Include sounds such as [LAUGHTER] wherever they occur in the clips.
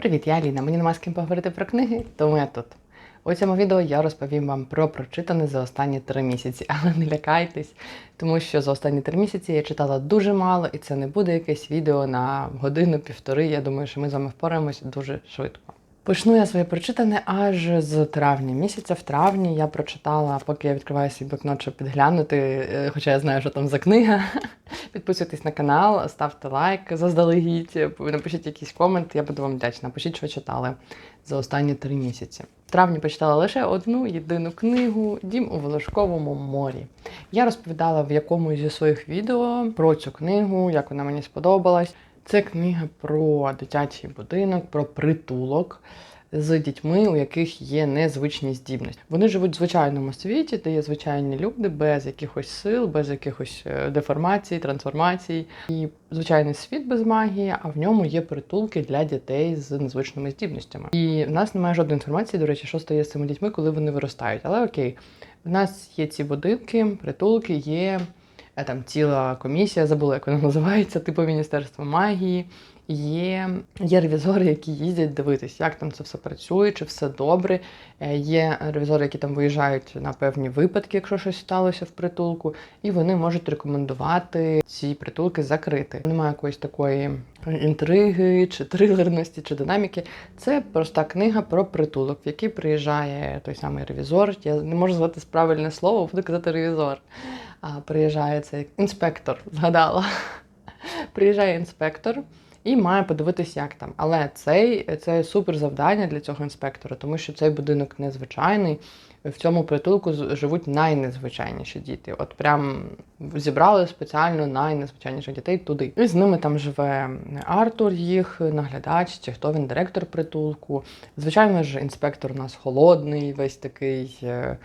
Привіт, я Аліна. Мені нема з ким поговорити про книги, тому я тут. У цьому відео я розповім вам про прочитане за останні три місяці, [LAUGHS] але не лякайтесь, тому що за останні три місяці я читала дуже мало, і це не буде якесь відео на годину-півтори. Я думаю, що ми з вами впораємось дуже швидко. Почну я своє прочитане аж з травня місяця. В травні я прочитала, поки я відкриваю свій блокнот, щоб підглянути, е, хоча я знаю, що там за книга. [LAUGHS] Підписуйтесь на канал, ставте лайк заздалегідь, напишіть якийсь комент, я буду вам вдячна. Пишіть, що читали за останні три місяці. В травні почитала лише одну єдину книгу Дім у Волошковому морі. Я розповідала в якомусь зі своїх відео про цю книгу, як вона мені сподобалась. Це книга про дитячий будинок, про притулок з дітьми, у яких є незвичні здібності. Вони живуть в звичайному світі, де є звичайні люди, без якихось сил, без якихось е, деформацій, трансформацій. І звичайний світ без магії, а в ньому є притулки для дітей з незвичними здібностями. І в нас немає жодної інформації, до речі, що стає з цими дітьми, коли вони виростають. Але окей, в нас є ці будинки, притулки, є там ціла комісія, забула, як вона називається, типу Міністерства магії. Є, є ревізори, які їздять дивитись, як там це все працює, чи все добре. Е, Є ревізори, які там виїжджають на певні випадки, якщо щось сталося в притулку, і вони можуть рекомендувати ці притулки закрити. Немає якоїсь такої інтриги, чи трилерності, чи динаміки. Це проста книга про притулок, в який приїжджає той самий ревізор. Я не можу звати правильне слово, буду казати ревізор. Приїжджає цей інспектор, згадала. Приїжджає інспектор і має подивитись, як там. Але цей це супер завдання для цього інспектора, тому що цей будинок незвичайний. В цьому притулку живуть найнезвичайніші діти. От прям зібрали спеціально найнезвичайніших дітей туди. І з ними там живе Артур, їх наглядач, чи хто він директор притулку. Звичайно ж, інспектор у нас холодний, весь такий е,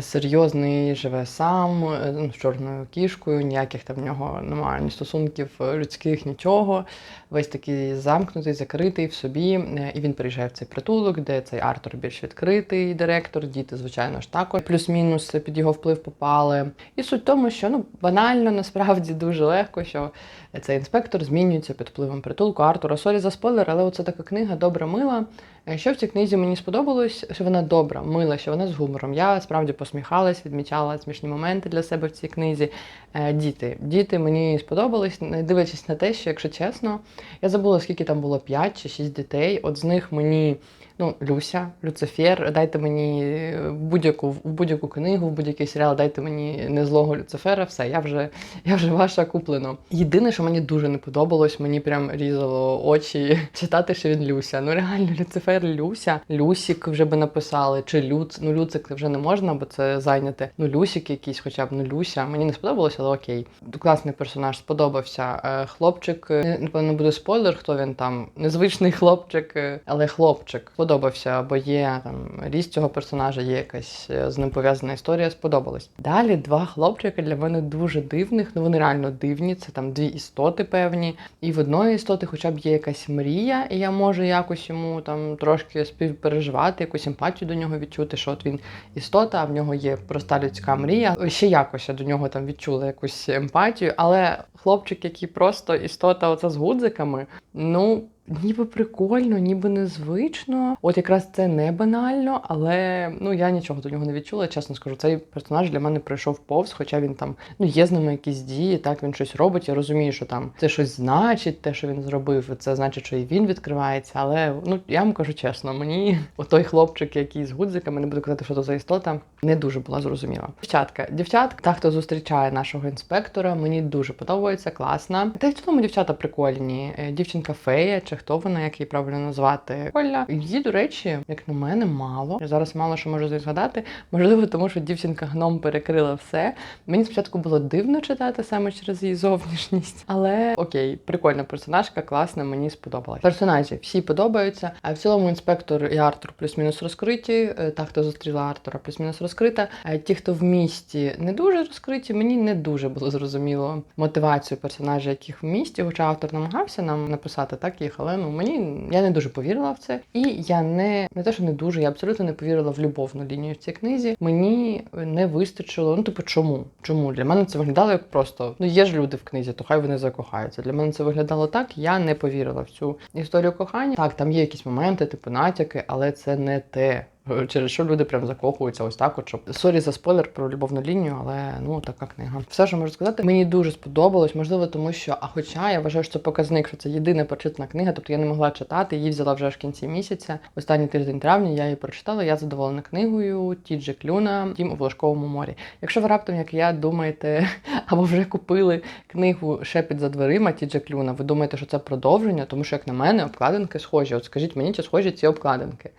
серйозний, живе сам е, ну, з чорною кішкою, ніяких там в нього немає ні стосунків е, людських, нічого. Весь такий замкнутий, закритий в собі. Е, І він приїжджає в цей притулок, де цей Артур більш відкритий директор. Діти, звичайно ж, також плюс-мінус під його вплив попали. І суть в тому, що ну банально насправді дуже легко, що цей інспектор змінюється під впливом притулку Артура. Сорі за спойлер, але оце така книга добра мила. Е, Що в цій книзі мені сподобалось, що вона добра, мила, що вона з гумором. Я справді посміхалась, відмічала смішні моменти для себе в цій книзі. Е, Діти. Діти мені сподобались, не дивлячись на те, що, якщо чесно, я забула, скільки там було 5 чи 6 дітей. От з них мені. Ну, Люся, Люцифер, дайте мені е, будь-яку будь-яку книгу, в будь-який серіал, дайте мені незлого Люцифера, все, я вже [LAUGHS] я вже ваша куплено. Єдине, що мені дуже не подобалось, мені прям різало очі [LAUGHS] читати, що він Люся. Ну реально, Люцифер Люся. Люсік вже би написали, чи Люц. Ну Люцик вже не можна, бо це зайняте. Ну Люсік якийсь, хоча б ну Люся. Мені не сподобалось, але окей. Класний персонаж, сподобався. Е, Хлопчик, е, напевно, буде спойлер, хто він там. Незвичний хлопчик, але хлопчик. Сподобався, бо є там ріст цього персонажа, є якась е, з ним пов'язана історія, сподобалось. Далі два хлопчики для мене дуже дивних. Ну вони реально дивні. Це там дві істоти певні. І в одної істоти, хоча б є якась мрія, і я можу якось йому там трошки співпереживати, якусь емпатію до нього відчути, що от він істота, а в нього є проста людська мрія. Ще якось я до нього там відчула якусь емпатію, але хлопчик, який просто істота, оце з гудзиками, ну. Ніби прикольно, ніби незвично. От якраз це не банально, але ну я нічого до нього не відчула. Чесно скажу, цей персонаж для мене пройшов повз, хоча він там ну є з ними якісь дії, так він щось робить. Я розумію, що там це щось значить, те, що він зробив. Це значить, що і він відкривається. Але ну я вам кажу чесно, мені отой хлопчик, який з гудзиками, не буду казати, що то за істота, не дуже була зрозуміла. Дівчатка, дівчатка, та хто зустрічає нашого інспектора, мені дуже подобається, класна. Та й в цілому дівчата прикольні. Е, Дівчинка фея, чи хто вона, як її правильно назвати. Коля. Її, до речі, як на мене, мало. Я зараз мало що можу згадати. Можливо, тому що дівчинка гном перекрила все. Мені спочатку було дивно читати саме через її зовнішність. Але окей, прикольна персонажка, класна, мені сподобалась. Персонажі всі подобаються. А в цілому інспектор і Артур плюс-мінус розкриті. Е, Та, хто зустріла Артура, плюс-мінус розкрита. А ті, хто в місті не дуже розкриті, мені не дуже було зрозуміло мотивацію персонажів, яких в місті, хоча автор намагався нам написати так їх, але ну мені я не дуже повірила в це. І я не не те, що не дуже, я абсолютно не повірила в любовну лінію в цій книзі. Мені не вистачило. Ну, типу, чому? Чому? Для мене це виглядало як просто ну є ж люди в книзі, то хай вони закохаються. Для мене це виглядало так. Я не повірила в цю історію кохання. Так, там є якісь моменти, типу натяки, але це не те. Через що люди прям закохуються ось так, от щоб сорі за спойлер про любовну лінію, але ну така книга. Все, що можу сказати, мені дуже сподобалось, можливо, тому що, а хоча я вважаю, що це показник, що це єдина прочитана книга, тобто я не могла читати, її взяла вже аж в кінці місяця. Останній тиждень травня я її прочитала. Я задоволена книгою Тіджі Клюна Тім у Волошковому морі. Якщо ви раптом, як я, думаєте, [LAUGHS] або вже купили книгу Шепіт за дверима Тіджа Клюна, ви думаєте, що це продовження, тому що, як на мене, обкладинки схожі. От скажіть мені, чи схожі ці обкладинки.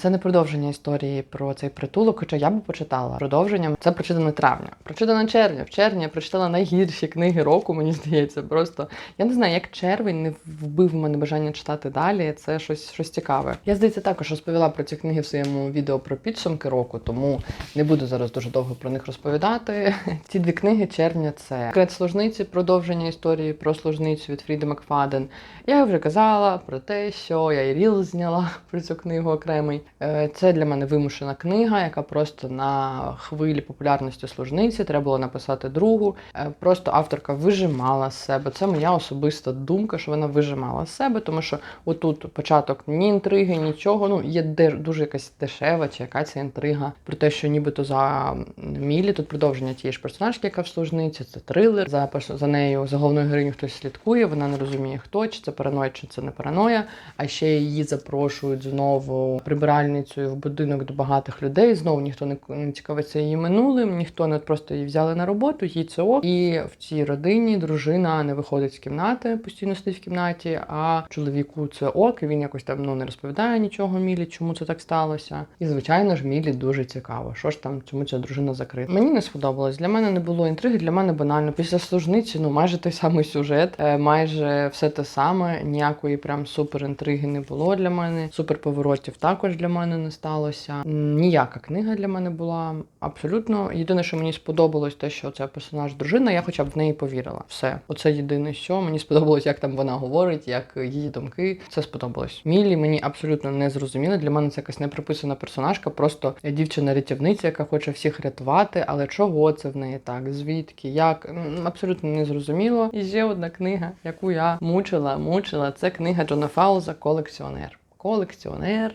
Це не продовження історії про цей притулок, хоча я би почитала. Продовженням це прочитане травня. Прочитана червня. В червні я прочитала найгірші книги року, мені здається. Просто я не знаю, як червень не вбив мене бажання читати далі. Це щось щось цікаве. Я здається, також розповіла про ці книги в своєму відео про підсумки року, тому не буду зараз дуже довго про них розповідати. [LAUGHS] Ці дві книги червня це Секрет служниці, продовження історії про служницю від Фріди Макфаден. Я вже казала про те, що я і ріл зняла [LAUGHS] про цю книгу окремий. Е, Це для мене вимушена книга, яка просто на хвилі популярності служниці треба було написати другу. Е, Просто авторка вижимала з себе. Це моя особиста думка, що вона вижимала з себе, тому що отут початок ні інтриги, нічого. Ну є дуже якась дешева чи яка ця інтрига про те, що нібито за Мілі тут продовження тієї ж персонажки, яка в служниці. Це трилер. За за нею за головною героїню хтось слідкує. Вона не розуміє, хто чи це параноя, чи це не параноя. А ще її запрошують знову прибиральницею в будинок до багатих людей. Знову ніхто не, цікавиться її минулим, ніхто не просто її взяли на роботу, їй це ок. І в цій родині дружина не виходить з кімнати, постійно сидить в кімнаті, а чоловіку це ок, і він якось там ну не розповідає нічого Мілі, чому це так сталося. І звичайно ж, Мілі дуже цікаво, що ж там, чому ця дружина закрита. Мені не сподобалось. Для мене не було інтриги, для мене банально. Після служниці, ну майже той самий сюжет, е, майже все те саме. Ніякої прям супер інтриги не було для мене. Супер поворотів також для мене не сталося. Ніяка книга для мене була абсолютно. Єдине, що мені сподобалось, те, що це персонаж дружина, я хоча б в неї повірила. Все, оце єдине, що мені сподобалось, як там вона говорить, як її думки. Це сподобалось. Мілі мені абсолютно не зрозуміло. Для мене це якась неприписана персонажка, просто дівчина-рятівниця, яка хоче всіх рятувати. Але чого це в неї так? Звідки? Як? Абсолютно не зрозуміло. І ще одна книга, яку я мучила, мучила. Це книга Джона Фауза Колекціонер. Колекціонер.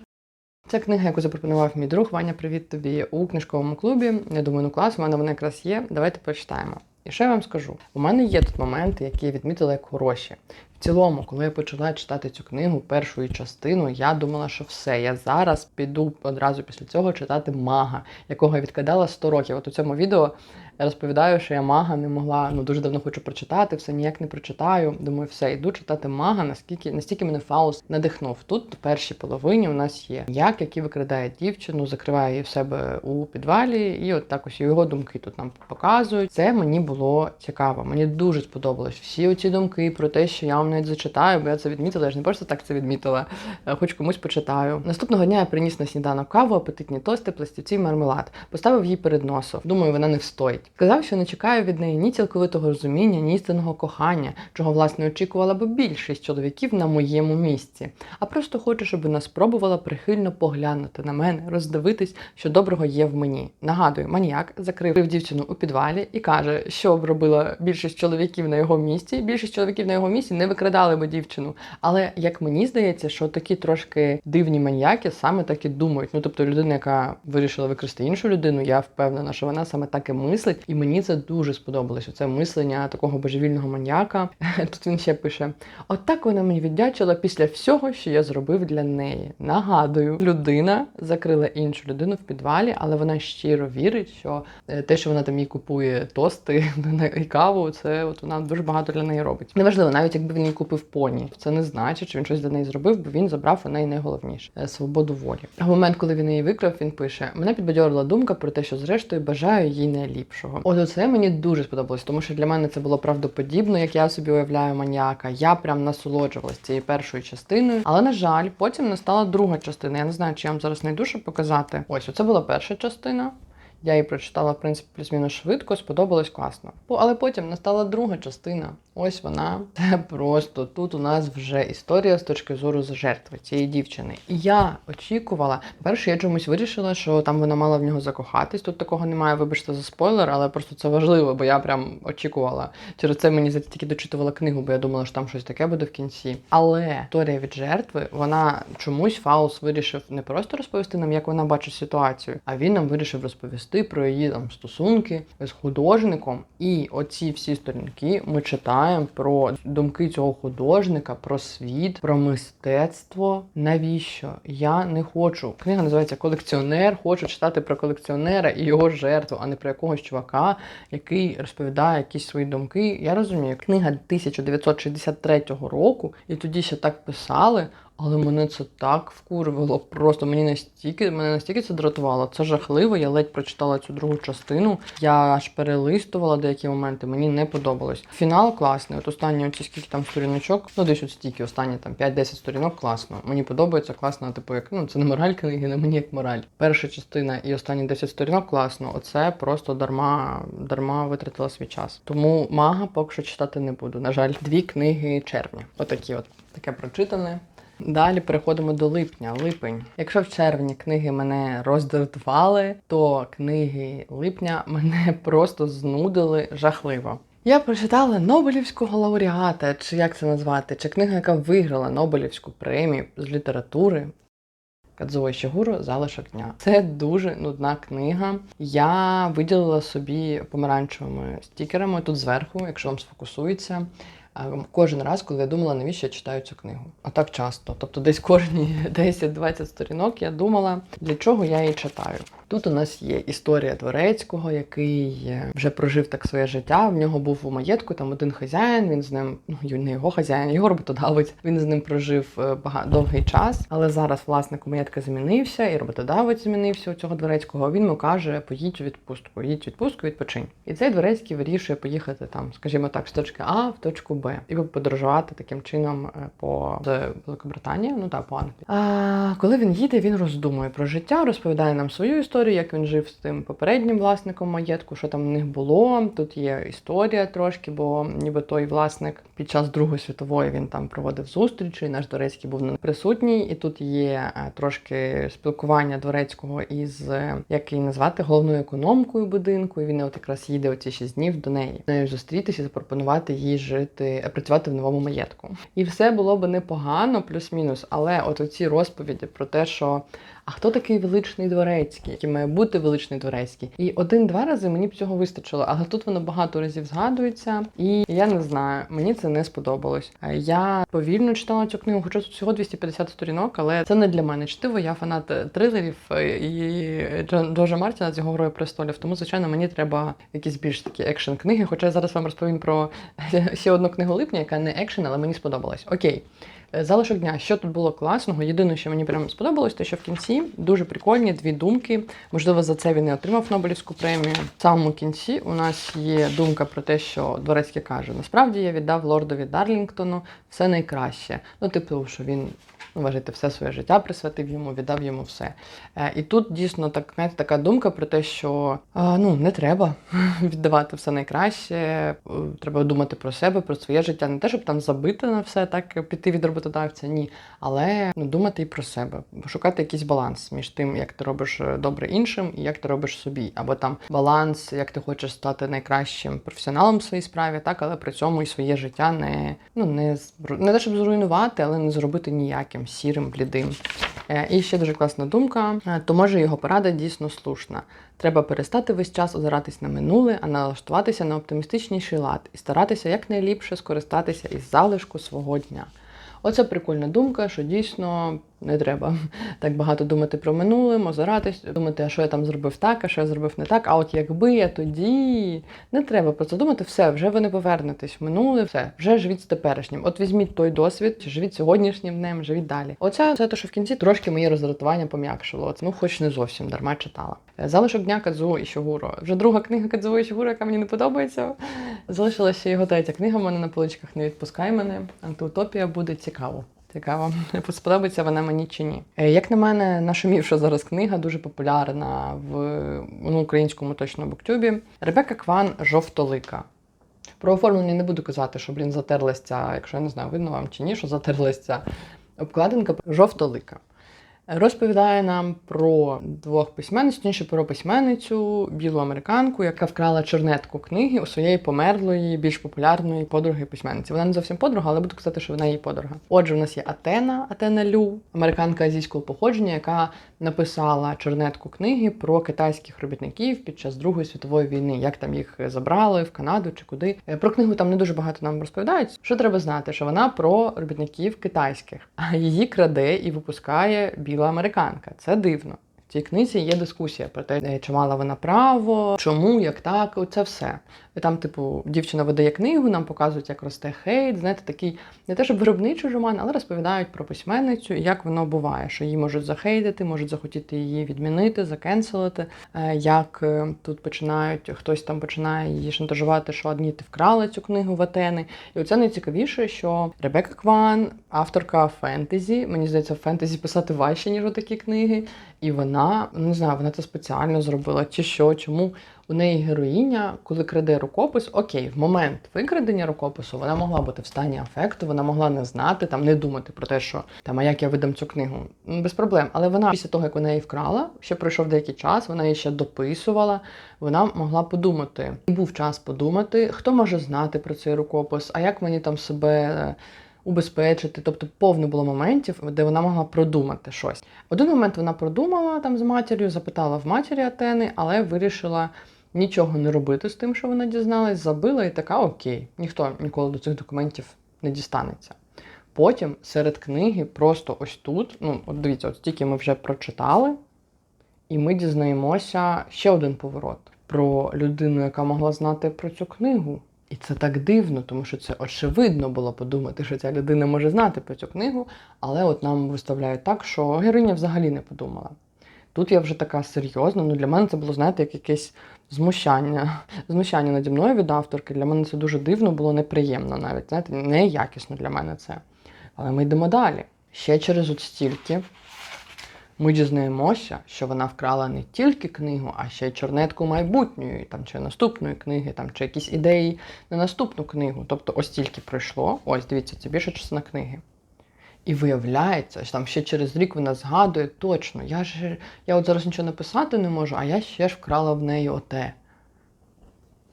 Це книга, яку запропонував мій друг Ваня. Привіт тобі у книжковому клубі. Я думаю, ну клас, у мене вона якраз є. Давайте почитаємо. І що я вам скажу? У мене є тут моменти, які я відмітила як хороші. В цілому, коли я почала читати цю книгу, першу її частину, я думала, що все, я зараз піду одразу після цього читати мага, якого я відкидала 100 років. От у цьому відео я розповідаю, що я мага не могла, ну дуже давно хочу прочитати, все ніяк не прочитаю. Думаю, все, йду читати мага, наскільки настільки мене Фауст надихнув. Тут в першій половині у нас є як, який викрадає дівчину, закриває її в себе у підвалі, і от так ось його думки тут нам показують. Це мені було цікаво. Мені дуже сподобалось всі оці думки про те, що я вам навіть зачитаю, бо я це відмітила. Я ж не просто так це відмітила, хоч комусь почитаю. Наступного дня я приніс на сніданок каву, апетитні тости, пластівці, мармелад. Поставив її перед носом. Думаю, вона не встоїть. Сказав, що не чекаю від неї ні цілковитого розуміння, ні істинного кохання, чого власне очікувала би більшість чоловіків на моєму місці. А просто хочу, щоб вона спробувала прихильно поглянути на мене, роздивитись, що доброго є в мені. Нагадую, маніяк закрив дівчину у підвалі і каже, що б робила більшість чоловіків на його місці. Більшість чоловіків на його місці не викрадали би дівчину. Але як мені здається, що такі трошки дивні маніяки саме так і думають. Ну тобто людина, яка вирішила викрасти іншу людину, я впевнена, що вона саме так і мислить, і мені це дуже сподобалось. Оце мислення такого божевільного маньяка. [LAUGHS] Тут він ще пише: отак вона мені віддячила після всього, що я зробив для неї. Нагадую, людина закрила іншу людину в підвалі, але вона щиро вірить, що е, те, що вона там їй купує тости [LAUGHS] і каву, це от вона дуже багато для неї робить. Неважливо, навіть якби він їй купив поні, це не значить, що він щось для неї зробив, бо він забрав у неї найголовніше е, свободу волі. В момент, коли він її викрав, він пише: мене підбадьорила думка про те, що зрештою бажаю їй найліпшого. От оце мені дуже сподобалось, тому що для мене це було правдоподібно, як я собі уявляю маніяка. Я прям насолоджувалась цією першою частиною. Але на жаль, потім настала друга частина. Я не знаю, чи я вам зараз знайду, щоб показати. Ось оце була перша частина. Я її прочитала, в принципі, плюс-мінус швидко, сподобалось класно. Але потім настала друга частина. Ось вона. [LAUGHS] Це просто тут у нас вже історія з точки зору жертви цієї дівчини. І я очікувала. Перше, я чомусь вирішила, що там вона мала в нього закохатись. Тут такого немає, вибачте за спойлер, але просто це важливо, бо я прям очікувала. Через це мені тільки дочитувала книгу, бо я думала, що там щось таке буде в кінці. Але історія від жертви, вона чомусь Фаус вирішив не просто розповісти нам, як вона бачить ситуацію, а він нам вирішив розповісти про її там стосунки з художником. І оці всі сторінки ми читаємо про думки цього художника, про світ, про мистецтво. Навіщо? Я не хочу. Книга називається Колекціонер. Хочу читати про колекціонера і його жертву, а не про якогось чувака, який розповідає якісь свої думки. Я розумію, книга 1963 року, і тоді ще так писали. Але мене це так вкурвало. Просто мені настільки мене настільки це дратувало. Це жахливо. Я ледь прочитала цю другу частину. Я аж перелистувала деякі моменти. Мені не подобалось. Фінал класний. От останні оці скільки там сторіночок. Ну десь от стільки, останні там 5-10 сторінок класно. Мені подобається класно, типу, як ну це не мораль книги, не мені як мораль. Перша частина і останні 10 сторінок класно. Оце просто дарма, дарма витратила свій час. Тому мага поки що читати не буду. На жаль, дві книги червня. Отакі, от таке прочитане. Далі переходимо до липня. Липень. Якщо в червні книги мене роздратували, то книги липня мене [LAUGHS] просто знудили жахливо. Я прочитала Нобелівського лауреата, чи як це назвати, чи книга, яка виграла Нобелівську премію з літератури. Кадзуо Ішігуро «Залишок дня. Це дуже нудна книга. Я виділила собі помаранчевими стікерами тут зверху, якщо вам сфокусується. Кожен раз, коли я думала, навіщо я читаю цю книгу. А так часто. Тобто десь кожні [LAUGHS] 10-20 сторінок я думала, для чого я її читаю. Тут у нас є історія дворецького, який е, вже прожив так своє життя. В нього був у маєтку там один хазяїн. Він з ним, ну не його хазяїн, його роботодавець. Він з ним прожив е, бага- довгий час. Але зараз власник маєтка змінився, і роботодавець змінився у цього дворецького. Він йому каже: поїдь у відпустку, їдь у відпустку, відпочинь. І цей дворецький вирішує поїхати там, скажімо так, з точки А в точку Б і подорожувати таким чином е, по Великобританії, ну так, по Англії. А коли він їде, він роздумує про життя, розповідає нам свою історію, як він жив з тим попереднім власником маєтку, що там в них було. Тут є історія трошки, бо ніби той власник під час Другої світової він там проводив зустрічі. Наш дворецький був не присутній, і тут є е, трошки спілкування дворецького із е, як її назвати головною економкою будинку. І він от якраз їде оці 6 днів до неї. З нею зустрітися, запропонувати їй жити, е, працювати в новому маєтку. І все було би непогано, плюс-мінус. Але от оці розповіді про те, що а хто такий величний дворецький, який має бути величний дворецький? І один-два рази мені б цього вистачило, але тут воно багато разів згадується, і я не знаю, мені це не сподобалось. Е, Я повільно читала цю книгу, хоча тут всього 250 сторінок, але це не для мене чтиво. Я фанат е, трилерів е, і Джо- Джорджа Мартіна з його грою престолів. Тому, звичайно, мені треба якісь більш такі екшн книги. Хоча я зараз вам розповім про [LAUGHS] ще одну книгу липня, яка не екшен, але мені сподобалась. Окей. Е, Залишок дня, що тут було класного? Єдине, що мені прямо сподобалось, те, що в кінці дуже прикольні дві думки. Можливо, за це він і отримав Нобелівську премію. В самому кінці у нас є думка про те, що Дворецький каже: насправді я віддав лордові Дарлінгтону все найкраще. Ну, типу, що він ну, вважайте, все своє життя присвятив йому, віддав йому все. Е, І тут дійсно так, знаєте, така думка про те, що е, ну не треба [LAUGHS] віддавати все найкраще. е, Треба думати про себе, про своє життя. Не те, щоб там забити на все, так піти від роботодавця, ні. Але ну, думати і про себе, шукати якийсь баланс між тим, як ти робиш добре іншим і як ти робиш собі. Або там баланс, як ти хочеш стати найкращим професіоналом в своїй справі, так, але при цьому і своє життя не ну не не те, щоб зруйнувати, але не зробити ніяким сірим, блідим. Е, І ще дуже класна думка. е, То може його порада дійсно слушна. Треба перестати весь час озиратись на минуле, а налаштуватися на оптимістичніший лад і старатися якнайліпше скористатися із залишку свого дня. Оце прикольна думка, що дійсно не треба так багато думати про минуле, озиратись, думати, а що я там зробив так, а що я зробив не так. А от якби я тоді не треба про це думати, все, вже ви не повернетесь в минуле, все, вже живіть з теперішнім. От візьміть той досвід, живіть сьогоднішнім днем, живіть далі. Оце це те, що в кінці трошки моє роздратування пом'якшило. Ну, хоч не зовсім дарма читала. Залишок дня Кадзуо і Щогуро. Вже друга книга Кадзуо і Щогуро, яка мені не подобається. Залишилася ще його третя книга. в мене на поличках не відпускай мене. Антиутопія буде цікаво. Цікаво, [LAUGHS] сподобається вона мені чи ні. Е, Як на мене, нашумівша зараз книга дуже популярна в ну, українському точно буктюбі. Ребека Кван Жовтолика. Про оформлення не буду казати, що, блін, затерлась ця, якщо я не знаю, видно вам чи ні, що затерлась ця обкладинка жовтолика. Розповідає нам про двох письменниць, точніше про письменницю, білу американку, яка вкрала чернетку книги у своєї померлої, більш популярної подруги письменниці. Вона не зовсім подруга, але буду казати, що вона її подруга. Отже, у нас є Атена, Атена Лю, американка азійського походження, яка написала чернетку книги про китайських робітників під час Другої світової війни, як там їх забрали в Канаду чи куди. Е, Про книгу там не дуже багато нам розповідають. Що треба знати? Що вона про робітників китайських, а її краде і випускає біла американка. Це дивно. В цій книзі є дискусія про те, е, чи мала вона право, чому, як так, це все. Там, типу, дівчина видає книгу, нам показують, як росте хейт. Знаєте, такий не те, щоб виробничий роман, але розповідають про письменницю і як воно буває, що її можуть захейтити, можуть захотіти її відмінити, закенселити. Е, Як е, тут починають, хтось там починає її шантажувати, що одні ти вкрали цю книгу в Атени. І оце найцікавіше, що Ребека Кван, авторка фентезі, мені здається, фентезі писати важче, ніж отакі книги. І вона, не знаю, вона це спеціально зробила, чи що, чому у неї героїня, коли краде рукопис, окей, в момент викрадення рукопису вона могла бути в стані афекту, вона могла не знати, там не думати про те, що там, а як я видам цю книгу. Ну, Без проблем. Але вона після того, як вона її вкрала, ще пройшов деякий час, вона її ще дописувала. Вона могла подумати. І був час подумати, хто може знати про цей рукопис, а як мені там себе. е, Убезпечити, тобто повно було моментів, де вона могла продумати щось. Один момент вона продумала там з матір'ю, запитала в матері Атени, але вирішила нічого не робити з тим, що вона дізналась, забила і така окей, ніхто ніколи до цих документів не дістанеться. Потім серед книги, просто ось тут, ну, от дивіться, от стільки ми вже прочитали, і ми дізнаємося ще один поворот про людину, яка могла знати про цю книгу. І це так дивно, тому що це очевидно було подумати, що ця людина може знати про цю книгу, але от нам виставляють так, що героїня взагалі не подумала. Тут я вже така серйозна. Ну для мене це було, знаєте, як якесь змущання. [LAUGHS] Знущання наді мною від авторки. Для мене це дуже дивно, було неприємно навіть. Знаєте, неякісно для мене це. Але ми йдемо далі. Ще через от стільки ми дізнаємося, що вона вкрала не тільки книгу, а ще й чорнетку майбутньої, там, чи наступної книги, там, чи якісь ідеї на наступну книгу. Тобто ось тільки пройшло, ось дивіться, це більше частина книги. І виявляється, що там ще через рік вона згадує точно, я ж я от зараз нічого написати не можу, а я ще ж вкрала в неї оте.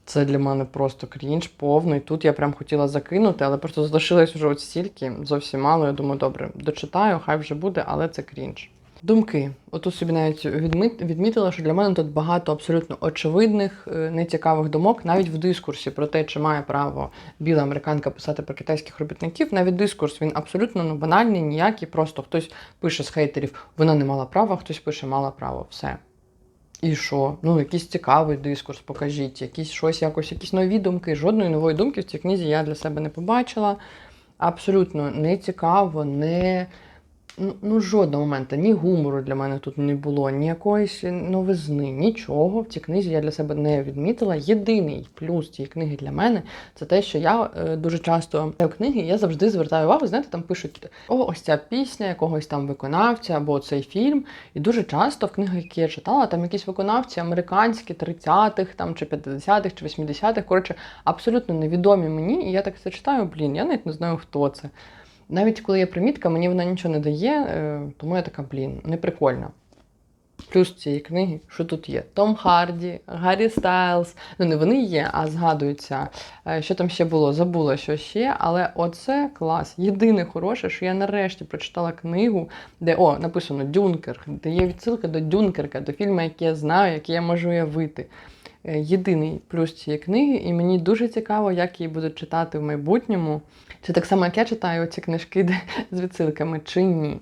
Це для мене просто крінж повний. Тут я прям хотіла закинути, але просто залишилось вже от стільки, зовсім мало. Я думаю, добре, дочитаю, хай вже буде, але це крінж. Думки. Отут собі навіть відмітила, що для мене тут багато абсолютно очевидних, е, нецікавих думок, навіть в дискурсі про те, чи має право біла американка писати про китайських робітників. Навіть дискурс він абсолютно ну, банальний, ніякий. Просто хтось пише з хейтерів, вона не мала права, хтось пише мала право. Все. І що? Ну, якийсь цікавий дискурс, покажіть, якісь щось, якось, якісь нові думки. Жодної нової думки в цій книзі я для себе не побачила. Абсолютно не цікаво, не. Ну, ну, жодного моменту, ні гумору для мене тут не було, ні якоїсь новизни, нічого в цій книзі я для себе не відмітила. Єдиний плюс цієї книги для мене це те, що я е, дуже часто читаю книги, я завжди звертаю увагу, знаєте, там пишуть о, ось ця пісня якогось там виконавця або цей фільм. І дуже часто в книгах, які я читала, там якісь виконавці американські 30-х там, чи 50-х, чи 80-х, коротше, абсолютно невідомі мені. І я так це читаю, блін, я навіть не знаю, хто це. Навіть коли є примітка, мені вона нічого не дає, е, тому я така, блін, не прикольно. Плюс цієї книги, що тут є? Том Харді, Гаррі Стайлз. Ну, не вони є, а згадуються. Е, Що там ще було? Забула, що ще, але оце клас. Єдине хороше, що я нарешті прочитала книгу, де о, написано Дюнкерк, де є відсилка до Дюнкерка, до фільму, який я знаю, який я можу уявити. Е, Єдиний плюс цієї книги, і мені дуже цікаво, як її будуть читати в майбутньому. Чи так само, як я читаю ці книжки з відсилками, чи ні.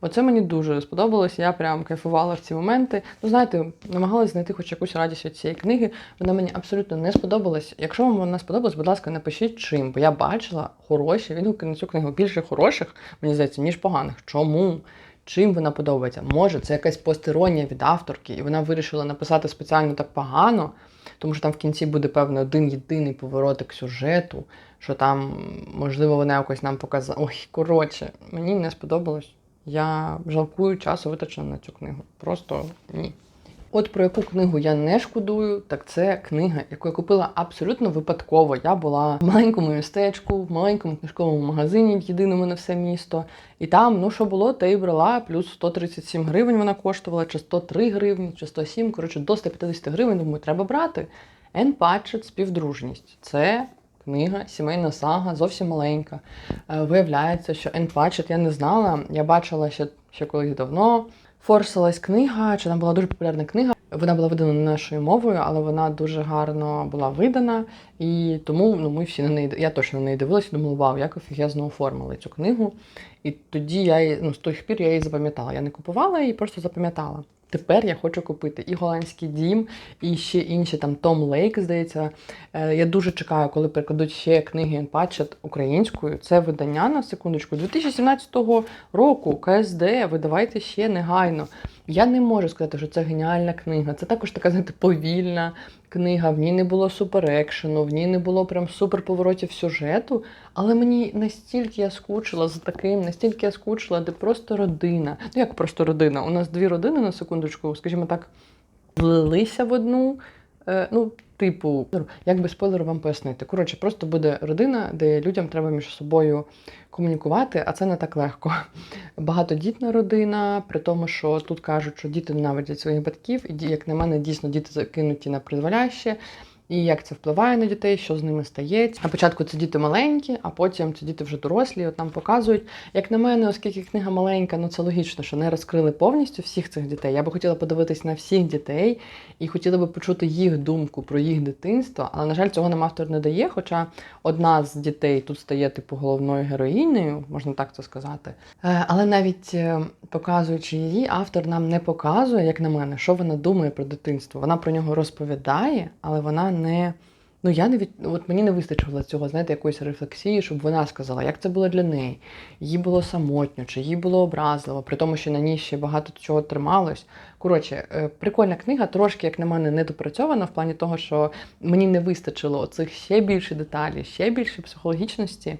Оце мені дуже сподобалось, я прям кайфувала в ці моменти. Ну, знаєте, намагалась знайти хоч якусь радість від цієї книги. Вона мені абсолютно не сподобалась. Якщо вам вона сподобалась, будь ласка, напишіть чим, бо я бачила хороші відгуки на цю книгу. Більше хороших, мені здається, ніж поганих. Чому? Чим вона подобається? Може, це якась постеронія від авторки, і вона вирішила написати спеціально так погано, тому що там в кінці буде певно один єдиний поворотик сюжету, що там, можливо, вона якось нам показала. Ой, коротше, мені не сподобалось. Я жалкую часу витрачено на цю книгу. Просто ні. От про яку книгу я не шкодую, так це книга, яку я купила абсолютно випадково. Я була в маленькому містечку, в маленькому книжковому магазині, в єдиному на все місто. І там, ну що було, те й брала, плюс 137 гривень вона коштувала, чи 103 гривні, чи 107, коротше, до 150 гривень. Думаю, треба брати. Енн Патчет Співдружність. Це книга, сімейна сага, зовсім маленька. Е, Виявляється, що Енн Патчет я не знала. Я бачила ще, ще колись давно. Форсилась книга, чи там була дуже популярна книга. Вона була видана не нашою мовою, але вона дуже гарно була видана. І тому ну, ми всі на неї, я точно на неї дивилася і думала, вау, як офігезно оформили цю книгу. І тоді я ну, з тих пір я її запам'ятала. Я не купувала її, просто запам'ятала. Тепер я хочу купити і голландський дім, і ще інші там Том Лейк, здається. Е, Я дуже чекаю, коли перекладуть ще книги Енн українською. Це видання на секундочку 2017 року. КСД, видавайте ще негайно. Я не можу сказати, що це геніальна книга. Це також така, знаєте, повільна книга. В ній не було супер екшену, в ній не було прям суперповоротів сюжету. Але мені настільки я скучила за таким, настільки я скучила, де просто родина. Ну як просто родина? У нас дві родини на секундочку, скажімо так, влилися в одну. Е, ну, типу, як би спойлер вам пояснити. Коротше, просто буде родина, де людям треба між собою комунікувати, а це не так легко. [LAUGHS] Багатодітна родина, при тому, що тут кажуть, що діти ненавидять своїх батьків, і як на мене, дійсно діти закинуті на призволяще. І як це впливає на дітей, що з ними стається. На початку це діти маленькі, а потім це діти вже дорослі. От нам показують. Як на мене, оскільки книга маленька, ну це логічно, що не розкрили повністю всіх цих дітей. Я би хотіла подивитись на всіх дітей і хотіла би почути їх думку про їх дитинство. Але, на жаль, цього нам автор не дає. Хоча одна з дітей тут стає типу головною героїнею, можна так це сказати. Е, Але навіть е, показуючи її, автор нам не показує, як на мене, що вона думає про дитинство. Вона про нього розповідає, але вона не. Ну, я не від... от мені не вистачило цього, знаєте, якоїсь рефлексії, щоб вона сказала, як це було для неї. Їй було самотньо, чи їй було образливо, при тому, що на ній ще багато чого трималось. Коротше, е, прикольна книга, трошки, як на мене, недопрацьована в плані того, що мені не вистачило оцих ще більше деталей, ще більше психологічності.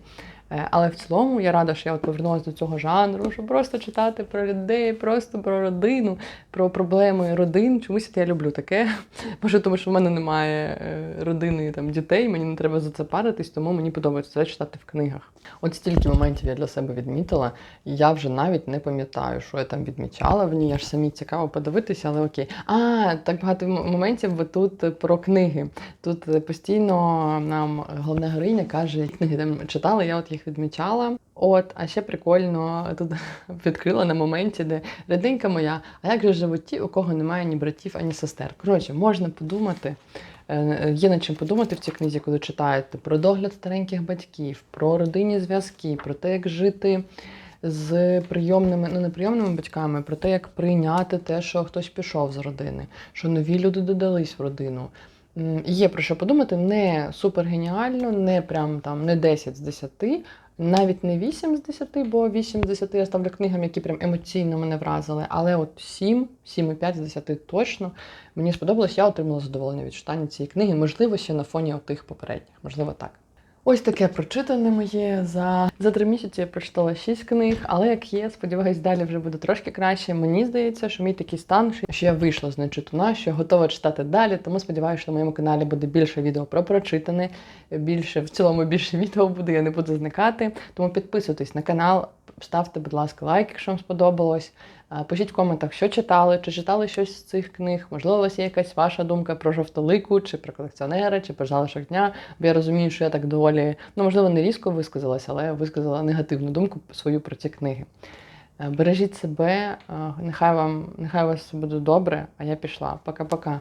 Е, Але в цілому я рада, що я от повернулася до цього жанру, щоб просто читати про людей, просто про родину, про проблеми родин. Чомусь я люблю таке. [LAUGHS] Може, тому що в мене немає е, родини там дітей, мені не треба за це паритись, тому мені подобається це читати в книгах. От стільки моментів я для себе відмітила, я вже навіть не пам'ятаю, що я там відмічала в ній. Аж самі цікаво подивитися, але окей. А, так багато моментів тут про книги. Тут е, постійно нам головна героїня каже, книги там читала, я от їх відмічала. От, а ще прикольно тут [LAUGHS] відкрила на моменті, де рідненька моя, а як же живуть ті, у кого немає ні братів, ані сестер. Коротше, можна подумати. е, Є над чим подумати в цій книзі, коли читаєте про догляд стареньких батьків, про родинні зв'язки, про те, як жити з прийомними, ну не прийомними батьками, про те, як прийняти те, що хтось пішов з родини, що нові люди додались в родину. Є про що подумати, не супер геніально, не прям там не 10 з 10, навіть не 8 з 10, бо 8 з 10 я ставлю книгам, які прям емоційно мене вразили, але от 7, 7,5 з 10 точно. Мені сподобалось, я отримала задоволення від читання цієї книги, можливо, ще на фоні тих попередніх, можливо, так. Ось таке прочитане моє. За, за три місяці я прочитала шість книг, але як є, сподіваюсь, далі вже буде трошки краще. Мені здається, що мій такий стан, що я вийшла з нечитуна, що готова читати далі. Тому сподіваюся, що на моєму каналі буде більше відео про прочитане, більше в цілому більше [LAUGHS] відео буде, я не буду зникати. Тому підписуйтесь на канал, ставте, будь ласка, лайк, якщо вам сподобалось. Пишіть в коментах, що читали, чи читали щось з цих книг. Можливо, у вас є якась ваша думка про жовтолику, чи про колекціонера, чи про залишок дня. Бо я розумію, що я так доволі, ну можливо, не різко висказалася, але я висказала негативну думку свою про ці книги. Е, Бережіть себе, е, нехай вам, нехай у вас все буде добре, а я пішла. Пока-пока.